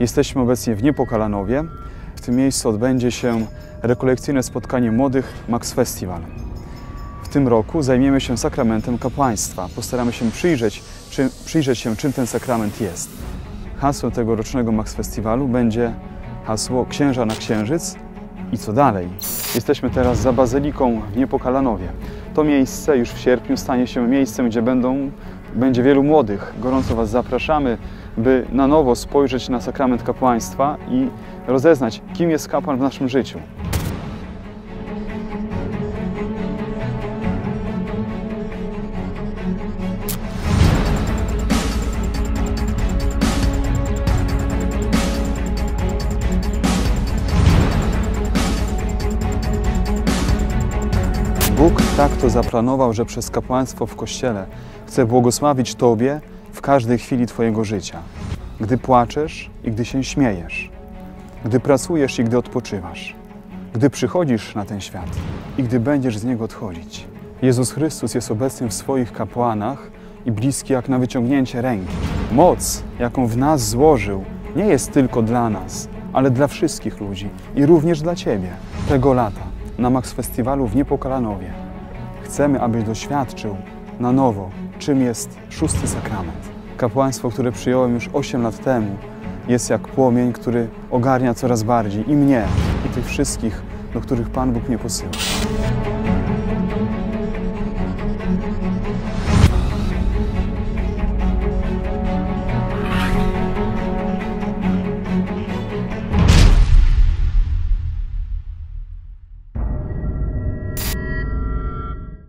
Jesteśmy obecnie w Niepokalanowie. W tym miejscu odbędzie się rekolekcyjne spotkanie młodych Max Festival. W tym roku zajmiemy się sakramentem kapłaństwa. Postaramy się przyjrzeć, czy, przyjrzeć się, czym ten sakrament jest. Hasłem tegorocznego Max Festiwalu będzie hasło Księża na Księżyc i co dalej. Jesteśmy teraz za Bazyliką w Niepokalanowie. To miejsce już w sierpniu stanie się miejscem, gdzie będą, będzie wielu młodych. Gorąco Was zapraszamy, by na nowo spojrzeć na sakrament kapłaństwa i rozeznać, kim jest kapłan w naszym życiu. Bóg tak to zaplanował, że przez kapłaństwo w Kościele chce błogosławić Tobie w każdej chwili Twojego życia. Gdy płaczesz i gdy się śmiejesz, gdy pracujesz i gdy odpoczywasz, gdy przychodzisz na ten świat i gdy będziesz z niego odchodzić. Jezus Chrystus jest obecny w swoich kapłanach i bliski jak na wyciągnięcie ręki. Moc, jaką w nas złożył, nie jest tylko dla nas, ale dla wszystkich ludzi i również dla Ciebie. Tego lata na Max Festiwalu w Niepokalanowie chcemy, abyś doświadczył na nowo, czym jest szósty sakrament. Kapłaństwo, które przyjąłem już 8 lat temu, jest jak płomień, który ogarnia coraz bardziej i mnie, i tych wszystkich, do których Pan Bóg mnie posyła.